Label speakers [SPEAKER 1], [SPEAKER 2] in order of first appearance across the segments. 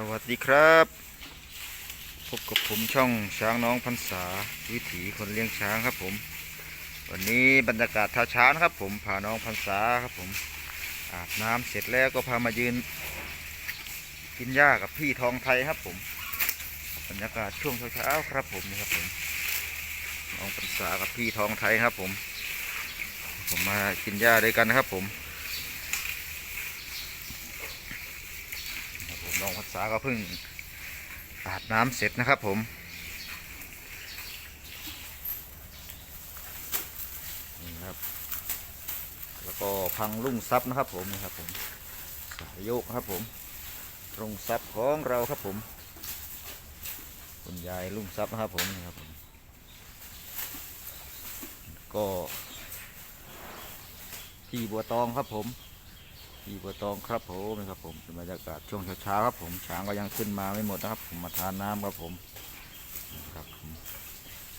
[SPEAKER 1] สวัสดีครับ พบกับผมช่องช้างน้องพรรษาวิถีคนเลี้ยงช้างครับผม วันนี้บรรยากาศเช้าๆนะครับ ผมพาน้องพรรษาครับผมอาบน้ำเสร็จแล้วก็พามายืน กินหญ้ากับพี่ทองไทยครับผม บรรยากาศช่วงเช้าๆครับผมนี่ครับผมน้องพรรษากับพี่ทองไทยครับผม ผมมากินหญ้าด้วยกันนะครับผม ครับผมน้องภา ษาก็เพิ่งอาบน้ำเสร็จนะครับผมนี่ครับแล้วก็พังลุ่งซับนะครับผมนี่ครับผมสายโยกครับผมลุ่งซับของเราครับผมคุณยายลุ่งซับนะครับผมนี่ครับผมก็พี่บัวตองครับผม พี่บัวตองครับผมนะครับผมเป็นบรรยากาศช่วงเช้าๆครับผมช้างก็ยังขึ้นมาไม่หมดนะครับ ผมมาทานน้ำครับผมครับผม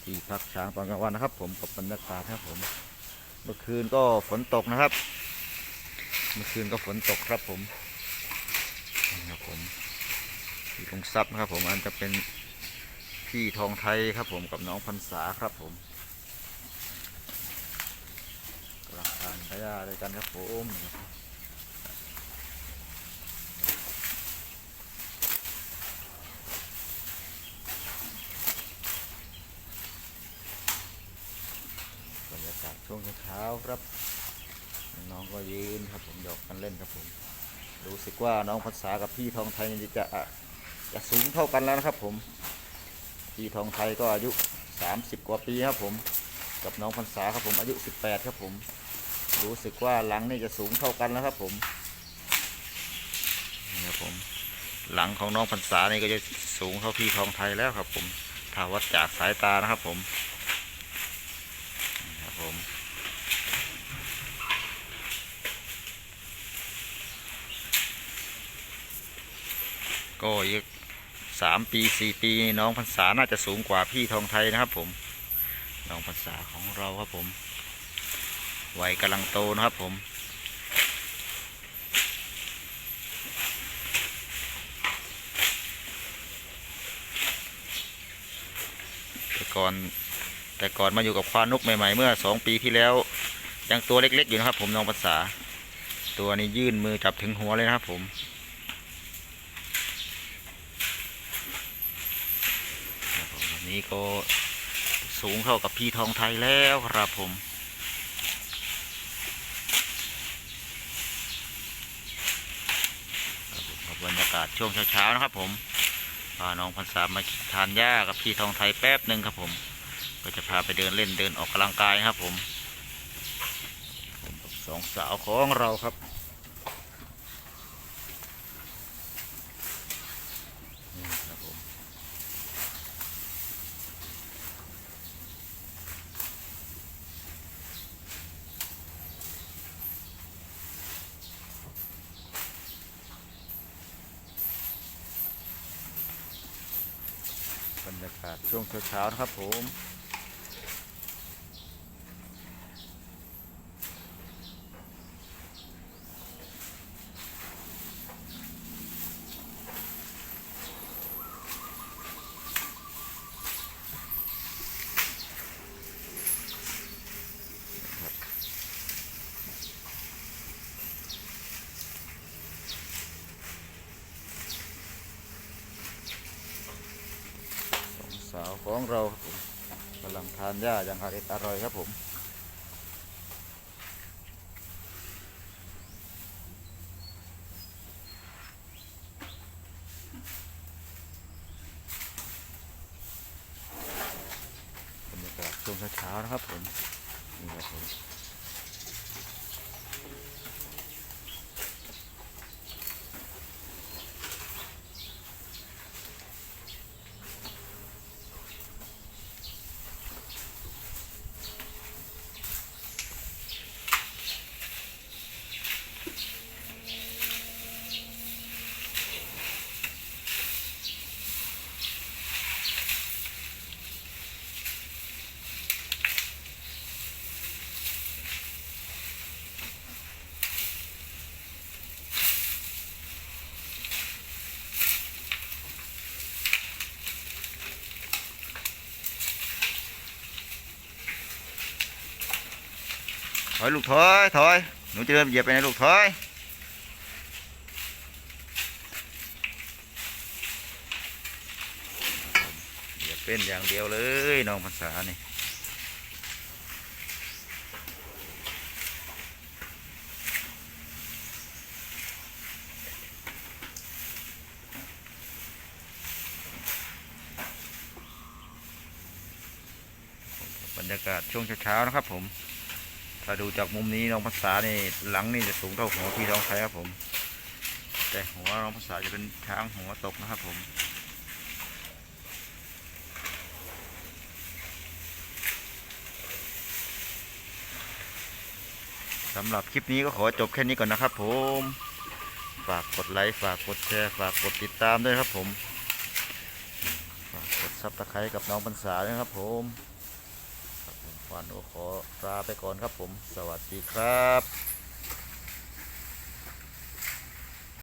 [SPEAKER 1] ที่พักช้างตอนกลางวันนะครับ ผมกับบรรยากาศครับผม เมื่อคืนก็ฝนตกนะครับ เมื่อคืนก็ฝนตกครับผมนี่ครับผมพี่ตรงซับนะครับ ผมอันจะเป็นพี่ทองไทยครับผมกับน้องพรรษาครับผมกำลังทานขยาด้วยกันครับผมนี่ครับ บรรยากาศช่ วงเช้าครับ น้องก็ยืนครับผมหยอกกันเล่นครับผมรู้สึกว่าน้องภาษากับพี่ทองไทยนี่จะจะสูงเท่ากันแล้วนะครับ ผมพี่ทองไทยก็อายุ 30 กว่าปีครับผมกับน้องพรรษาครับผมอายุ 18 ครับผม รู้สึกว่าหลังนี่จะสูงเท่ากันแล้วครับผมนี่ครับผมหลังของน้องพรรษานี่ก็จะสูงเท่าพี่ทองไทยแล้วครับ ผมถ้าวัดจากสายตานะครับผม ครับผม ก็อีกสามปีสี่ปีน้องพรรษาน่าจะสูงกว่าพี่ทองไทยนะครับ ผมน้องพรรษาของเราครับผมวัยกำลังโตนะครับผมแต่ก่อนแต่ก่อนมาอยู่กับควานนกใหม่ๆ เมื่อสองปีที่แล้ว ยังตัวเล็กๆอยู่นะครับผมน้องภาษา ตัวนี้ยื่นมือจับถึงหัวเลยนะครับผมครับผมวั นนี้ก็สูงเท่ากับพี่ทองไทยแล้วครับผม บรรยากาศช่วงเช้าๆนะครับผมพาน้องพันษามมาทานหญ้ากับพี่ทองไทยแป๊บหนึ่งครับผม ก็จะพาไปเดินเล่นเดินออกกำลังกายครับผมสองสาวของเราครับนี่ครับผมบรรยากาศช่วงเช้าๆนะครับผม ของเราครับผมกำลังทานหญ้าอย่างอร่อยอร่อยครับผมบรรยากาศช่วงเช้าๆนะครับผมนี่ครับผม ถอยลูกถอยถอยหนูจะเดินเหยียบไปไหนลูกถอยเหยียบเป็นอย่างเดียวเลยน้องภาษานี่บรรยากาศช่วงเช้าๆนะครับผม ถ้าดูจากมุมนี้น้องภาษานี่หลังนี่จะสูงเท่าหัวพี่น้องไทยครับผม แต่หัวน้องภาษาจะเป็นช้างหัวตกนะครับผมสำหรับคลิปนี้ก็ขอจบแค่นี้ก่อนนะครับผม ฝากกดไลค์ฝากกดแชร์ฝากกดติดตามด้วยครับผม ฝากกดซับตะไคร้กับน้องพรรษาด้วยครับผมานโอขอลาไปก่อนครับผม สวัสดีครับ